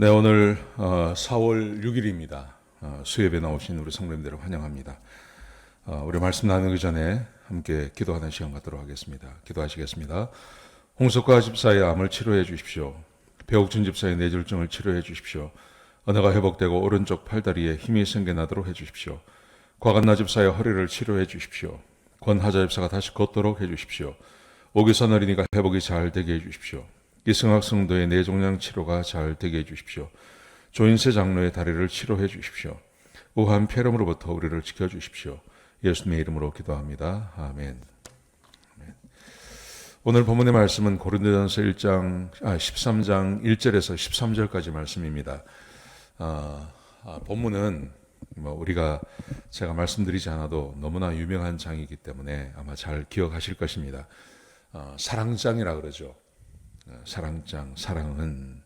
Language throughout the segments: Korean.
네, 오늘 어, 4월 6일입니다. 어, 수협에 나오신 우리 성도님들을 환영합니다. 어, 우리 말씀 나누기 전에 함께 기도하는 시간 갖도록 하겠습니다. 기도하시겠습니다. 홍석과 집사의 암을 치료해 주십시오. 배옥준 집사의 뇌졸중을 치료해 주십시오. 언어가 회복되고 오른쪽 팔다리에 힘이 생겨나도록 해 주십시오. 과간나 집사의 허리를 치료해 주십시오. 권하자 집사가 다시 걷도록 해 주십시오. 오기선 어린이가 회복이 잘 되게 해 주십시오. 이승학 성도의 뇌종양 치료가 잘 되게 해 주십시오. 조인세 장로의 다리를 치료해 주십시오. 우한 폐렴으로부터 우리를 지켜 주십시오. 예수님의 이름으로 기도합니다. 아멘. 오늘 본문의 말씀은 고린도전서 1장 아 13장 1절에서 13절까지 말씀입니다. 아, 아, 본문은 뭐 우리가 제가 말씀드리지 않아도 너무나 유명한 장이기 때문에 아마 잘 기억하실 것입니다. 어, 사랑장이라 그러죠. 어, 사랑장, 사랑은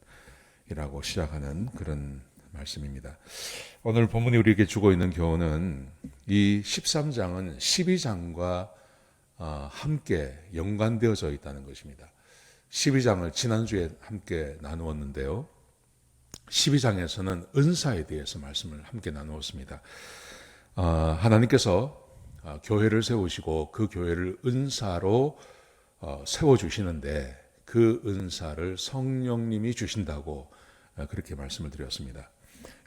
이라고 시작하는 그런 말씀입니다. 오늘 본문이 우리에게 주고 있는 교훈은 이 13장은 12장과 어, 함께 연관되어져 있다는 것입니다. 12장을 지난주에 함께 나누었는데요. 12장에서는 은사에 대해서 말씀을 함께 나누었습니다. 어, 하나님께서 어, 교회를 세우시고 그 교회를 은사로 세워주시는데 그 은사를 성령님이 주신다고 그렇게 말씀을 드렸습니다.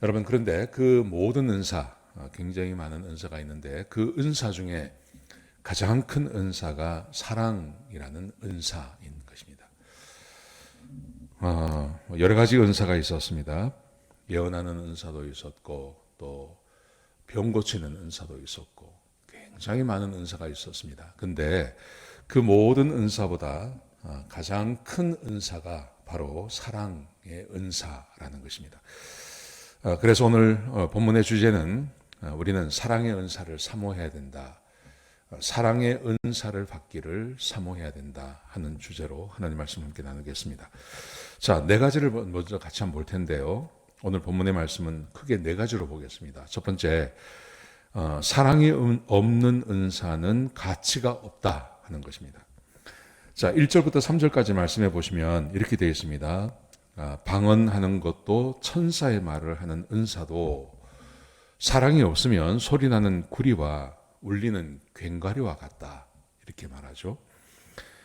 여러분, 그런데 그 모든 은사, 굉장히 많은 은사가 있는데 그 은사 중에 가장 큰 은사가 사랑이라는 은사인 것입니다. 어, 여러 가지 은사가 있었습니다. 예언하는 은사도 있었고 또 병 고치는 은사도 있었고 굉장히 많은 은사가 있었습니다. 근데 그 모든 은사보다 가장 큰 은사가 바로 사랑의 은사라는 것입니다. 그래서 오늘 본문의 주제는 우리는 사랑의 은사를 사모해야 된다. 사랑의 은사를 받기를 사모해야 된다 하는 주제로 하나님 말씀 함께 나누겠습니다. 자, 네 가지를 먼저 같이 한번 볼 텐데요. 오늘 본문의 말씀은 크게 네 가지로 보겠습니다. 첫 번째, 어, 사랑이 없는 은사는 가치가 없다 하는 것입니다. 자, 1절부터 3절까지 말씀해 보시면 이렇게 되어 있습니다. 아, 방언하는 것도 천사의 말을 하는 은사도 사랑이 없으면 소리나는 구리와 울리는 괭과리와 같다. 이렇게 말하죠.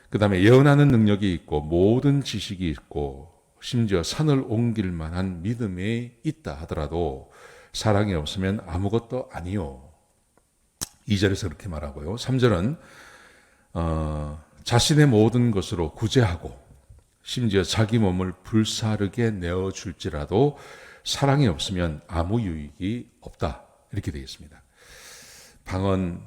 그 다음에 예언하는 능력이 있고 모든 지식이 있고 심지어 산을 옮길 만한 믿음이 있다 하더라도 사랑이 없으면 아무것도 아니요. 2절에서 그렇게 말하고요. 3절은 어, 자신의 모든 것으로 구제하고 심지어 자기 몸을 불사르게 내어 줄지라도 사랑이 없으면 아무 유익이 없다. 이렇게 되어 있습니다. 방언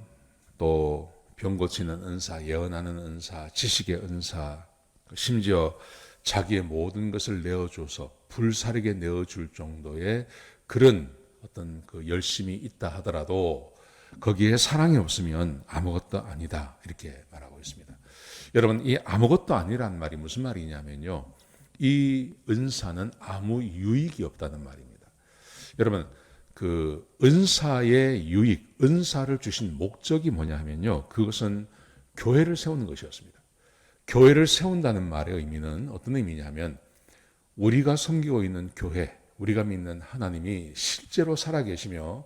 또 병 고치는 은사, 예언하는 은사, 지식의 은사, 심지어 자기의 모든 것을 내어줘서 불사르게 내어줄 정도의 그런 어떤 그 열심이 있다 하더라도 거기에 사랑이 없으면 아무것도 아니다. 이렇게 말하고 있습니다. 여러분, 이 아무것도 아니란 말이 무슨 말이냐면요. 이 은사는 아무 유익이 없다는 말입니다. 여러분, 그 은사의 유익, 은사를 주신 목적이 뭐냐 하면요. 그것은 교회를 세우는 것이었습니다. 교회를 세운다는 말의 의미는 어떤 의미냐면 우리가 섬기고 있는 교회, 우리가 믿는 하나님이 실제로 살아계시며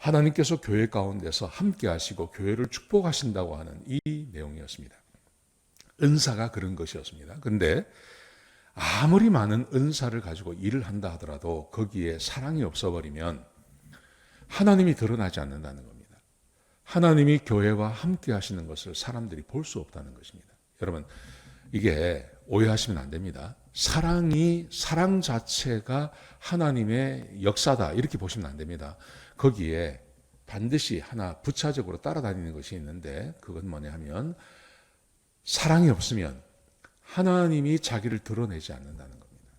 하나님께서 교회 가운데서 함께 하시고 교회를 축복하신다고 하는 이 내용이었습니다. 은사가 그런 것이었습니다. 근데 아무리 많은 은사를 가지고 일을 한다 하더라도 거기에 사랑이 없어버리면 하나님이 드러나지 않는다는 겁니다. 하나님이 교회와 함께 하시는 것을 사람들이 볼 수 없다는 것입니다. 여러분, 이게 오해하시면 안 됩니다. 사랑이, 사랑 자체가 하나님의 역사다. 이렇게 보시면 안 됩니다. 거기에 반드시 하나 부차적으로 따라다니는 것이 있는데, 그건 뭐냐 하면, 사랑이 없으면 하나님이 자기를 드러내지 않는다는 겁니다.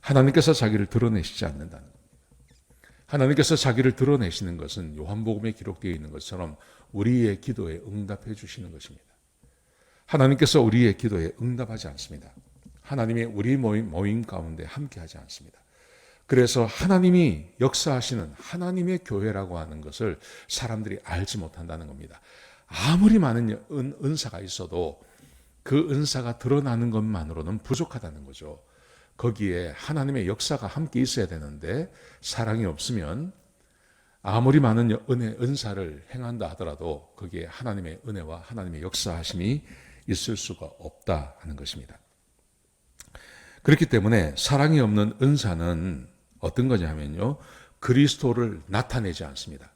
하나님께서 자기를 드러내시지 않는다는 겁니다. 하나님께서 자기를 드러내시는 것은 요한복음에 기록되어 있는 것처럼 우리의 기도에 응답해 주시는 것입니다. 하나님께서 우리의 기도에 응답하지 않습니다. 하나님이 우리 모임, 모임 가운데 함께 하지 않습니다. 그래서 하나님이 역사하시는 하나님의 교회라고 하는 것을 사람들이 알지 못한다는 겁니다. 아무리 많은 은, 은 사가 있어도 그 은사가 드러나는 것만으로는 부족하다는 거죠. 거기에 하나님의 역사가 함께 있어야 되는데 사랑이 없으면 아무리 많은 은혜, 은사를 행한다 하더라도 거기에 하나님의 은혜와 하나님의 역사하심이 있을 수가 없다 하는 것입니다. 그렇기 때문에 사랑이 없는 은사는 어떤 거냐 하면요. 그리스도를 나타내지 않습니다.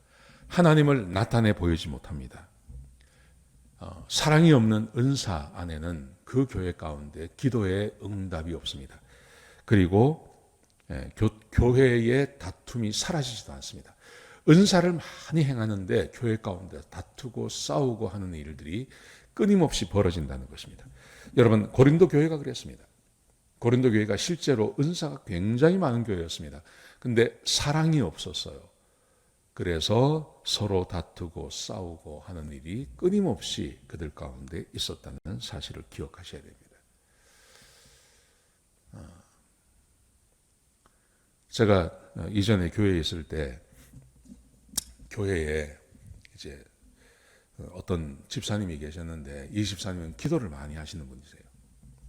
하나님을 나타내 보이지 못합니다. 어, 사랑이 없는 은사 안에는 그 교회 가운데 기도의 응답이 없습니다. 그리고 예, 교, 교회의 다툼이 사라지지도 않습니다. 은사를 많이 행하는데 교회 가운데 다투고 싸우고 하는 일들이 끊임없이 벌어진다는 것입니다. 여러분 고린도 교회가 그랬습니다. 고린도 교회가 실제로 은사가 굉장히 많은 교회였습니다. 근데 사랑이 없었어요. 그래서 서로 다투고 싸우고 하는 일이 끊임없이 그들 가운데 있었다는 사실을 기억하셔야 됩니다. 어, 제가 이전에 교회에 있을 때 교회에 이제 어떤 집사님이 계셨는데 이 집사님은 기도를 많이 하시는 분이세요.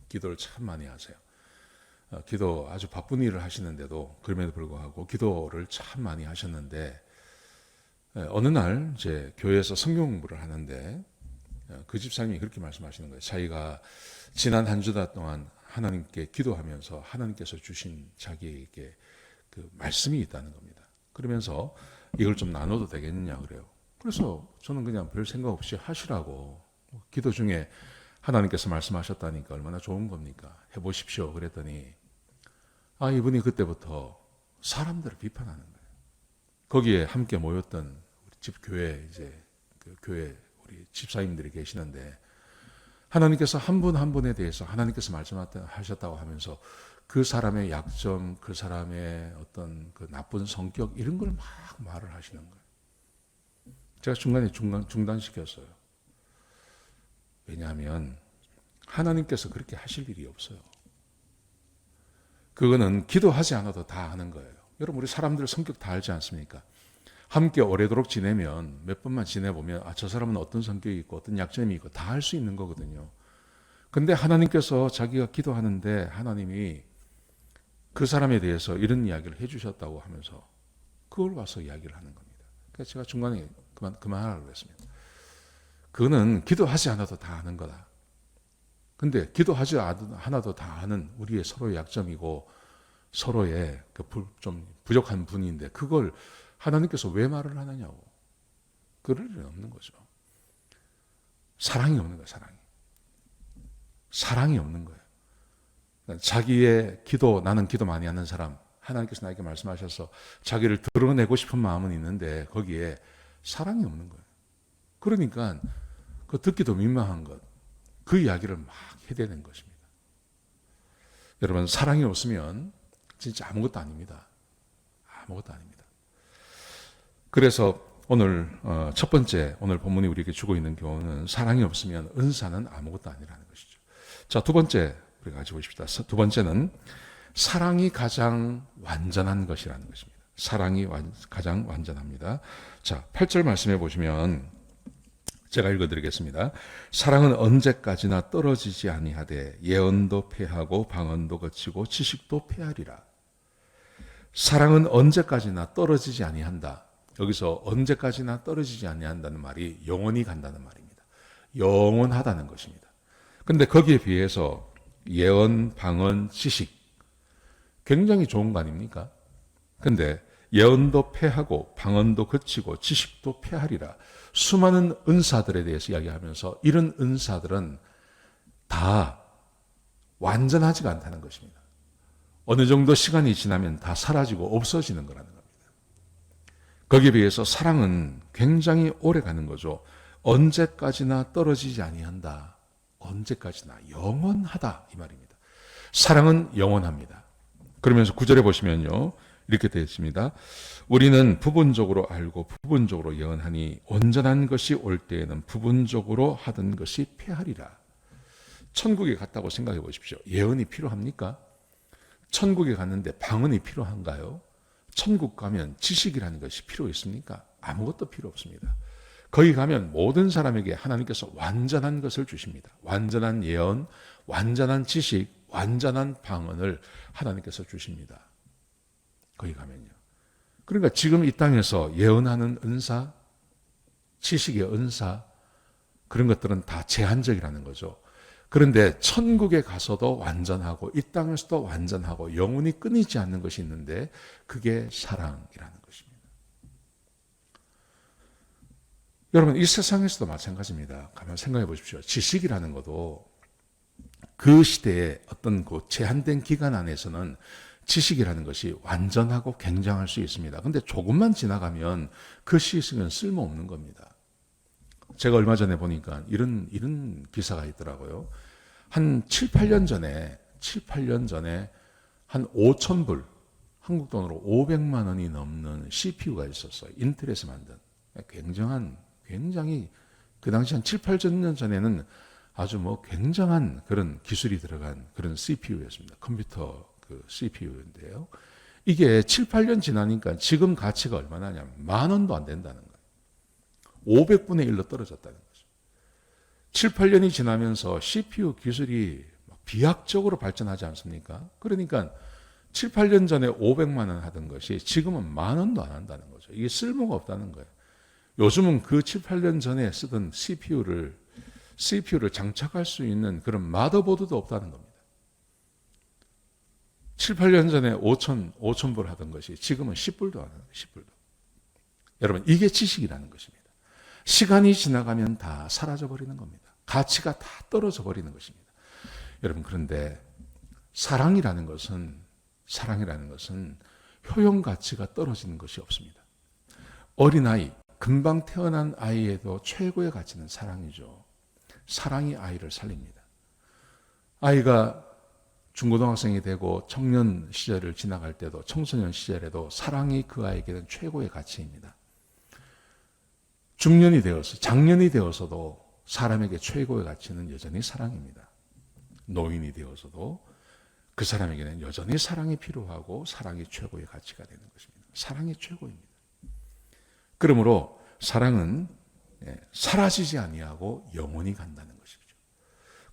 기도를 참 많이 하세요. 어, 기도 아주 바쁜 일을 하시는데도 그럼에도 불구하고 기도를 참 많이 하셨는데 예, 어느 날 이제 교회에서 성경 공부를 하는데 어, 그 집사님이 그렇게 말씀하시는 거예요. 자기가 지난 한 주다 동안 하나님께 기도하면서 하나님께서 주신 자기에게 그 말씀이 있다는 겁니다. 그러면서 이걸 좀 나눠도 되겠느냐 그래요. 그래서 저는 그냥 별 생각 없이 하시라고 기도 중에 하나님께서 말씀하셨다니까 얼마나 좋은 겁니까? 해보십시오. 그랬더니 아 이분이 그때부터 사람들을 비판하는 거예요. 거기에 함께 모였던 우리 집 교회 이제 그 교회 우리 집사님들이 계시는데 하나님께서 한분한 분에 대해서 하나님께서 말씀하셨다고 하면서 그 사람의 약점, 그 사람의 어떤 그 나쁜 성격 이런 걸 막 말을 하시는 거예요. 제가 중간에 중단, 중단시켰어요. 왜냐하면 하나님께서 그렇게 하실 일이 없어요. 그거는 기도하지 않아도 다 하는 거예요. 여러분 우리 사람들 성격 다 알지 않습니까? 함께 오래도록 지내면 몇 번만 지내보면 아, 저 사람은 어떤 성격이 있고 어떤 약점이 있고 다 알 수 있는 거거든요. 근데 하나님께서 자기가 기도하는데 하나님이 그 사람에 대해서 이런 이야기를 해주셨다고 하면서 그걸 와서 이야기를 하는 겁니다. 그래서 제가 중간에 그만, 그만하라고 그랬습니다. 그거는 기도하지 않아도 다 아는 거다. 근데 기도하지 않아도 다 아는 우리의 서로의 약점이고 서로의 그좀 부족한 분인데 그걸 하나님께서 왜 말을 하느냐고. 그럴 일은 없는 거죠. 사랑이 없는 거예요, 사랑이. 사랑이 없는 거예요. 자기의 기도, 나는 기도 많이 하는 사람, 하나님께서 나에게 말씀하셔서 자기를 드러내고 싶은 마음은 있는데 거기에 사랑이 없는 거예요. 그러니까 그 듣기도 민망한 것, 그 이야기를 막 해대는 것입니다. 여러분, 사랑이 없으면 진짜 아무것도 아닙니다. 아무것도 아닙니다. 그래서 오늘 어, 첫 번째 오늘 본문이 우리에게 주고 있는 교훈은 사랑이 없으면 은사는 아무것도 아니라는 것이죠. 자, 두 번째 우리 가지고 보십시다. 두 번째는 사랑이 가장 완전한 것이라는 것입니다. 사랑이 완, 가장 완전합니다. 자, 8절 말씀해 보시면 제가 읽어드리겠습니다. 사랑은 언제까지나 떨어지지 아니하되 예언도 패하고 방언도 거치고 지식도 패하리라. 사랑은 언제까지나 떨어지지 아니한다. 여기서 언제까지나 떨어지지 아니한다는 말이 영원히 간다는 말입니다. 영원하다는 것입니다. 근데 거기에 비해서 예언, 방언, 지식 굉장히 좋은 거 아닙니까? 근데 예언도 패하고 방언도 거치고 지식도 패하리라. 수많은 은사들에 대해서 이야기하면서 이런 은사들은 다 완전하지가 않다는 것입니다. 어느 정도 시간이 지나면 다 사라지고 없어지는 거라는 겁니다. 거기에 비해서 사랑은 굉장히 오래 가는 거죠. 언제까지나 떨어지지 아니한다. 언제까지나 영원하다 이 말입니다. 사랑은 영원합니다. 그러면서 구절에 보시면요. 이렇게 되어 있습니다. 우리는 부분적으로 알고 부분적으로 예언하니 온전한 것이 올 때에는 부분적으로 하던 것이 패하리라. 천국에 갔다고 생각해 보십시오. 예언이 필요합니까? 천국에 갔는데 방언이 필요한가요? 천국 가면 지식이라는 것이 필요 있습니까? 아무것도 필요 없습니다. 거기 가면 모든 사람에게 하나님께서 완전한 것을 주십니다. 완전한 예언, 완전한 지식, 완전한 방언을 하나님께서 주십니다. 거기 가면요. 그러니까 지금 이 땅에서 예언하는 은사, 지식의 은사, 그런 것들은 다 제한적이라는 거죠. 그런데 천국에 가서도 완전하고 이 땅에서도 완전하고 영혼이 끊이지 않는 것이 있는데 그게 사랑이라는 것입니다. 여러분 이 세상에서도 마찬가지입니다. 가만 생각해 보십시오. 지식이라는 것도 그 시대의 어떤 그 제한된 기간 안에서는 지식이라는 것이 완전하고 굉장할 수 있습니다. 근데 조금만 지나가면 그 지식은 쓸모없는 겁니다. 제가 얼마 전에 보니까 이런, 이런 기사가 있더라고요. 한 7, 8년 전에, 7, 8년 전에 한 5천 불, 한국 돈으로 500만 원이 넘는 CPU가 있었어요. 인텔에서 만든. 굉장한, 굉장히, 그 당시 한 7, 8년 전에는 아주 뭐 굉장한 그런 기술이 들어간 그런 CPU였습니다. 컴퓨터 그 CPU인데요. 이게 7, 8년 지나니까 지금 가치가 얼마나냐면 만 원도 안 된다는 거예요. 500분의 1로 떨어졌다는 거죠. 7, 8년이 지나면서 CPU 기술이 비약적으로 발전하지 않습니까? 그러니까 7, 8년 전에 500만 원 하던 것이 지금은 만 원도 안 한다는 거죠. 이게 쓸모가 없다는 거예요. 요즘은 그 7, 8년 전에 쓰던 CPU를 CPU를 장착할 수 있는 그런 마더보드도 없다는 겁니다. 7, 8년 전에 5천, 5천 불 하던 것이 지금은 10불도 안 하는 10불도. 여러분, 이게 지식이라는 것입니다. 시간이 지나가면 다 사라져 버리는 겁니다. 가치가 다 떨어져 버리는 것입니다. 여러분, 그런데 사랑이라는 것은, 사랑이라는 것은 효용 가치가 떨어지는 것이 없습니다. 어린아이, 금방 태어난 아이에도 최고의 가치는 사랑이죠. 사랑이 아이를 살립니다. 아이가 중고등학생이 되고 청년 시절을 지나갈 때도 청소년 시절에도 사랑이 그 아이에게는 최고의 가치입니다. 중년이 되어서 장년이 되어서도 사람에게 최고의 가치는 여전히 사랑입니다. 노인이 되어서도 그 사람에게는 여전히 사랑이 필요하고 사랑이 최고의 가치가 되는 것입니다. 사랑이 최고입니다. 그러므로 사랑은 예, 사라지지 아니하고 영원히 간다는 것이죠.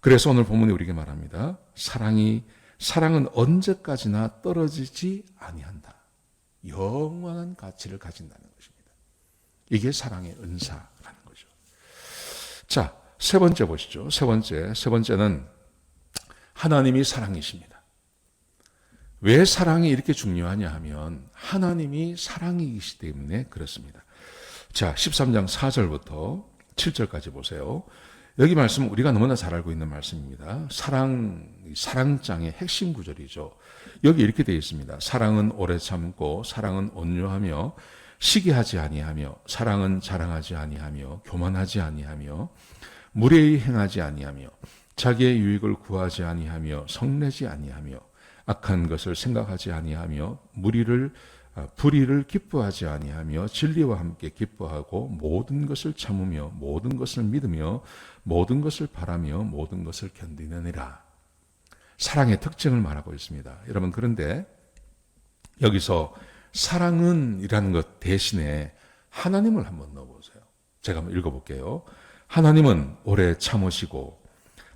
그래서 오늘 본문이 우리에게 말합니다. 사랑이 사랑은 언제까지나 떨어지지 아니한다. 영원한 가치를 가진다는 것입니다. 이게 사랑의 은사라는 거죠. 자, 세 번째 보시죠. 세 번째, 세 번째는 하나님이 사랑이십니다. 왜 사랑이 이렇게 중요하냐 하면 하나님이 사랑이기 때문에 그렇습니다. 자, 13장 4절부터 7절까지 보세요. 여기 말씀은 우리가 너무나 잘 알고 있는 말씀입니다. 사랑, 사랑장의 핵심 구절이죠. 여기 이렇게 되어 있습니다. 사랑은 오래 참고, 사랑은 온유하며, 시기하지 아니하며, 사랑은 자랑하지 아니하며, 교만하지 아니하며, 무례히 행하지 아니하며, 자기의 유익을 구하지 아니하며, 성내지 아니하며, 악한 것을 생각하지 아니하며, 무리를 아, 불의를 기뻐하지 아니하며 진리와 함께 기뻐하고 모든 것을 참으며 모든 것을 믿으며 모든 것을 바라며 모든 것을 견디느니라. 사랑의 특징을 말하고 있습니다. 여러분 그런데 여기서 사랑은 이라는 것 대신에 하나님을 한번 넣어보세요. 제가 한번 읽어볼게요. 하나님은 오래 참으시고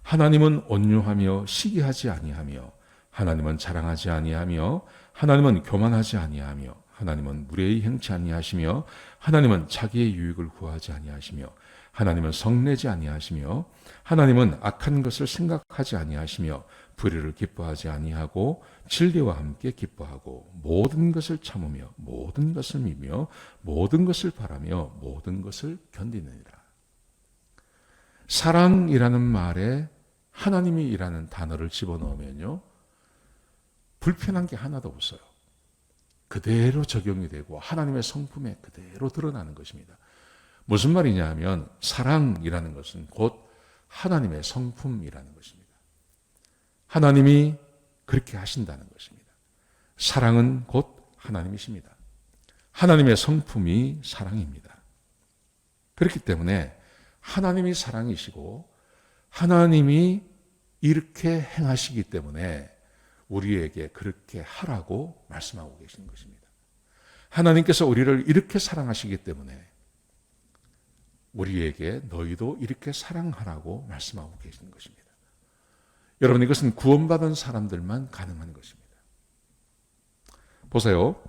하나님은 온유하며 시기하지 아니하며 하나님은 자랑하지 아니하며 하나님은 교만하지 아니하며 하나님은 무례히 행치 아니하시며 하나님은 자기의 유익을 구하지 아니하시며 하나님은 성내지 아니하시며 하나님은 악한 것을 생각하지 아니하시며 불의를 기뻐하지 아니하고 진리와 함께 기뻐하고 모든 것을 참으며 모든 것을 믿며 모든 것을 바라며 모든 것을 견디느니라. 사랑이라는 말에 하나님이라는 단어를 집어넣으면요. 불편한 게 하나도 없어요. 그대로 적용이 되고 하나님의 성품에 그대로 드러나는 것입니다. 무슨 말이냐 하면 사랑이라는 것은 곧 하나님의 성품이라는 것입니다. 하나님이 그렇게 하신다는 것입니다. 사랑은 곧 하나님이십니다. 하나님의 성품이 사랑입니다. 그렇기 때문에 하나님이 사랑이시고 하나님이 이렇게 행하시기 때문에 우리에게 그렇게 하라고 말씀하고 계시는 것입니다. 하나님께서 우리를 이렇게 사랑하시기 때문에 우리에게 너희도 이렇게 사랑하라고 말씀하고 계시는 것입니다. 여러분 이것은 구원받은 사람들만 가능한 것입니다. 보세요.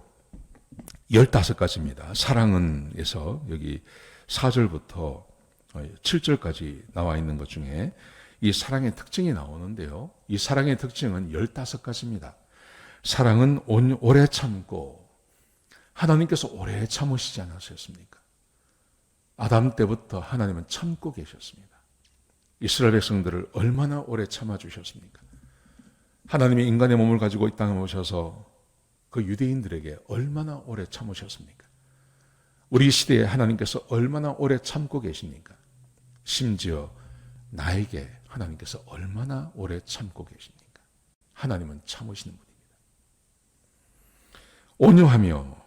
15가지입니다. 사랑은에서 여기 4절부터 7절까지 나와 있는 것 중에 이 사랑의 특징이 나오는데요. 이 사랑의 특징은 15가지입니다. 사랑은 온, 오래 참고 하나님께서 오래 참으시지 않으셨습니까? 아담 때부터 하나님은 참고 계셨습니다. 이스라엘 백성들을 얼마나 오래 참아주셨습니까? 하나님이 인간의 몸을 가지고 이 땅에 오셔서 그 유대인들에게 얼마나 오래 참으셨습니까? 우리 시대에 하나님께서 얼마나 오래 참고 계십니까? 심지어 나에게 하나님께서 얼마나 오래 참고 계십니까? 하나님은 참으시는 분입니다. 온유하며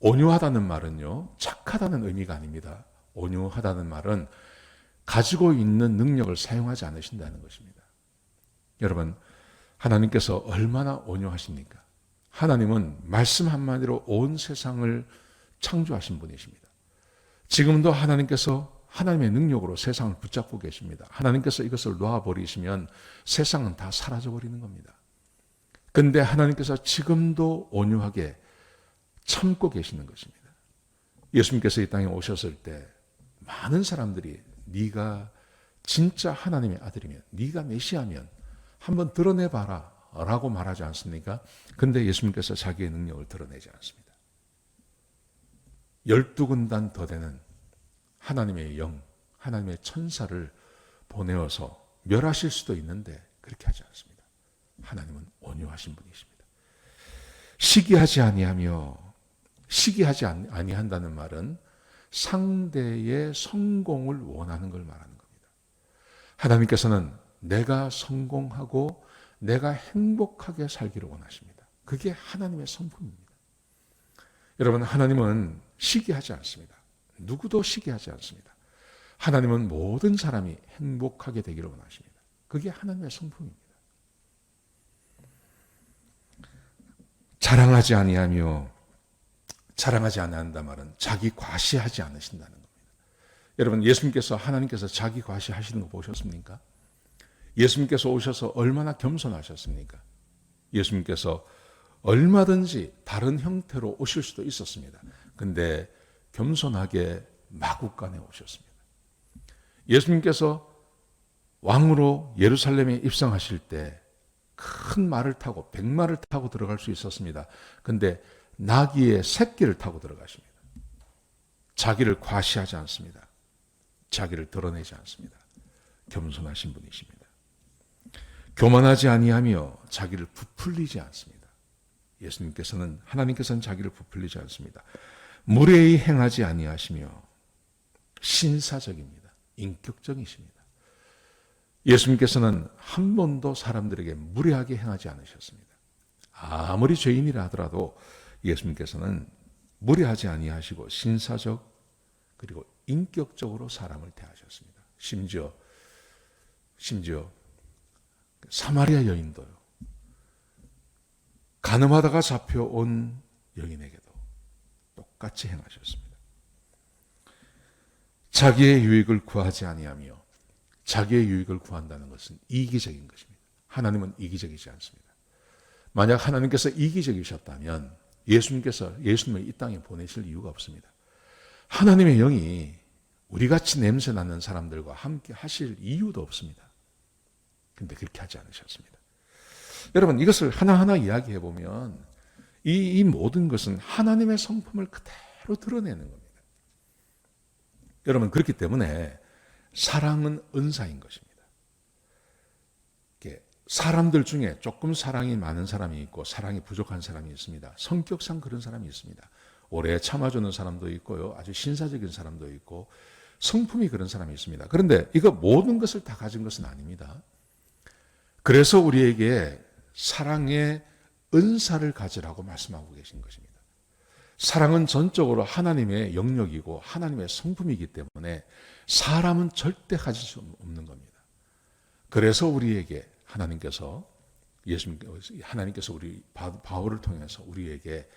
온유하다는 말은요, 착하다는 의미가 아닙니다. 온유하다는 말은 가지고 있는 능력을 사용하지 않으신다는 것입니다. 여러분, 하나님께서 얼마나 온유하십니까? 하나님은 말씀 한마디로 온 세상을 창조하신 분이십니다. 지금도 하나님께서 하나님의 능력으로 세상을 붙잡고 계십니다. 하나님께서 이것을 놔버리시면 세상은 다 사라져버리는 겁니다. 근데 하나님께서 지금도 온유하게 참고 계시는 것입니다. 예수님께서 이 땅에 오셨을 때 많은 사람들이 네가 진짜 하나님의 아들이면 네가 메시아면 한번 드러내 봐라 라고 말하지 않습니까? 근데 예수님께서 자기의 능력을 드러내지 않습니다. 열두 군단 더 되는 하나님의 영, 하나님의 천사를 보내어서 멸하실 수도 있는데 그렇게 하지 않습니다. 하나님은 온유하신 분이십니다. 시기하지 아니하며 시기하지 아니한다는 말은 상대의 성공을 원하는 걸 말하는 겁니다. 하나님께서는 내가 성공하고 내가 행복하게 살기를 원하십니다. 그게 하나님의 성품입니다. 여러분, 하나님은 시기하지 않습니다. 누구도 시기하지 않습니다. 하나님은 모든 사람이 행복하게 되기를 원하십니다. 그게 하나님의 성품입니다. 자랑하지 아니하며 자랑하지 않는다 말은 자기 과시하지 않으신다는 겁니다. 여러분 예수님께서 하나님께서 자기 과시하시는 거 보셨습니까? 예수님께서 오셔서 얼마나 겸손하셨습니까? 예수님께서 얼마든지 다른 형태로 오실 수도 있었습니다. 근데 겸손하게 마국간에 오셨습니다. 예수님께서 왕으로 예루살렘에 입성하실 때 큰 말을 타고 백마를 타고 들어갈 수 있었습니다. 근데 나귀의 새끼를 타고 들어가십니다. 자기를 과시하지 않습니다. 자기를 드러내지 않습니다. 겸손하신 분이십니다. 교만하지 아니하며 자기를 부풀리지 않습니다. 예수님께서는 하나님께서는 자기를 부풀리지 않습니다. 무례히 행하지 아니하시며 신사적입니다. 인격적이십니다. 예수님께서는 한 번도 사람들에게 무례하게 행하지 않으셨습니다. 아무리 죄인이라 하더라도 예수님께서는 무례하지 아니하시고 신사적 그리고 인격적으로 사람을 대하셨습니다. 심지어 심지어 사마리아 여인도요. 가늠하다가 잡혀온 여인에게도 똑같이 행하셨습니다. 자기의 유익을 구하지 아니하며 자기의 유익을 구한다는 것은 이기적인 것입니다. 하나님은 이기적이지 않습니다. 만약 하나님께서 이기적이셨다면 예수님께서 예수님을 이 땅에 보내실 이유가 없습니다. 하나님의 영이 우리 같이 냄새 나는 사람들과 함께 하실 이유도 없습니다. 근데 그렇게 하지 않으셨습니다. 여러분, 이것을 하나하나 이야기해 보면 이, 이 모든 것은 하나님의 성품을 그대로 드러내는 겁니다. 여러분, 그렇기 때문에 사랑은 은사인 것입니다. 사람들 중에 조금 사랑이 많은 사람이 있고 사랑이 부족한 사람이 있습니다. 성격상 그런 사람이 있습니다. 오래 참아주는 사람도 있고요. 아주 신사적인 사람도 있고 성품이 그런 사람이 있습니다. 그런데 이거 모든 것을 다 가진 것은 아닙니다. 그래서 우리에게 사랑의 은사를 가지라고 말씀하고 계신 것입니다. 사랑은 전적으로 하나님의 영역이고 하나님의 성품이기 때문에 사람은 절대 가질 수 없는 겁니다. 그래서 우리에게 하나님께서 예수님 하나님께서 우리 바울을 통해서 우리에게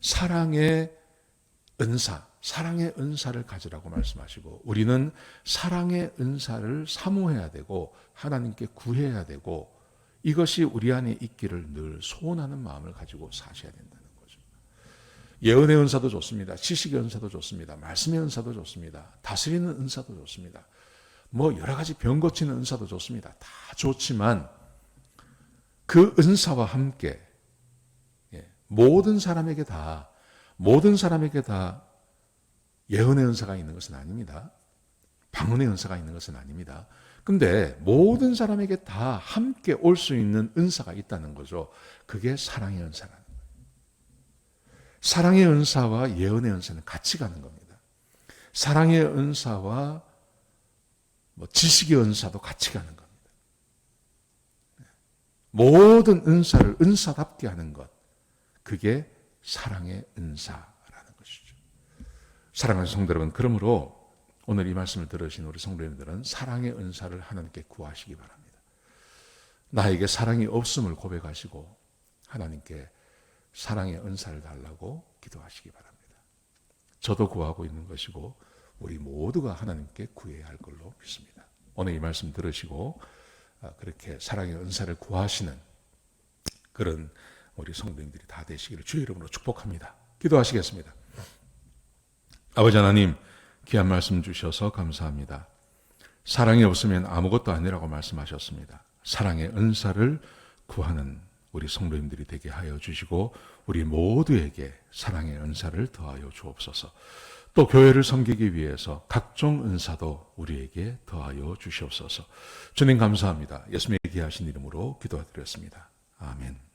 사랑의 은사, 사랑의 은사를 가지라고 말씀하시고 우리는 사랑의 은사를 사모해야 되고 하나님께 구해야 되고 이것이 우리 안에 있기를 늘 소원하는 마음을 가지고 사셔야 된다는 거죠. 예언의 은사도 좋습니다. 지식의 은사도 좋습니다. 말씀의 은사도 좋습니다. 다스리는 은사도 좋습니다. 뭐 여러 가지 병 고치는 은사도 좋습니다. 다 좋지만 그 은사와 함께 예, 모든 사람에게 다 모든 사람에게 다 예언의 은사가 있는 것은 아닙니다. 방언의 은사가 있는 것은 아닙니다. 근데 모든 사람에게 다 함께 올 수 있는 은사가 있다는 거죠. 그게 사랑의 은사라는 거예요. 사랑의 은사와 예언의 은사는 같이 가는 겁니다. 사랑의 은사와 뭐 지식의 은사도 같이 가는 겁니다. 모든 은사를 은사답게 하는 것, 그게 사랑의 은사라는 것이죠. 사랑하는 성도 여러분, 그러므로 오늘 이 말씀을 들으신 우리 성도님들은 사랑의 은사를 하나님께 구하시기 바랍니다. 나에게 사랑이 없음을 고백하시고 하나님께 사랑의 은사를 달라고 기도하시기 바랍니다. 저도 구하고 있는 것이고 우리 모두가 하나님께 구해야 할 걸로 믿습니다. 오늘 이 말씀 들으시고 아, 그렇게 사랑의 은사를 구하시는 그런 우리 성도님들이 다 되시기를 주의 이름으로 축복합니다. 기도하시겠습니다. 아버지 하나님, 귀한 말씀 주셔서 감사합니다. 사랑이 없으면 아무것도 아니라고 말씀하셨습니다. 사랑의 은사를 구하는 우리 성도님들이 되게 하여 주시고 우리 모두에게 사랑의 은사를 더하여 주옵소서. 또 교회를 섬기기 위해서 각종 은사도 우리에게 더하여 주시옵소서. 주님 감사합니다. 예수님의 귀하신 이름으로 기도드렸습니다. 아멘.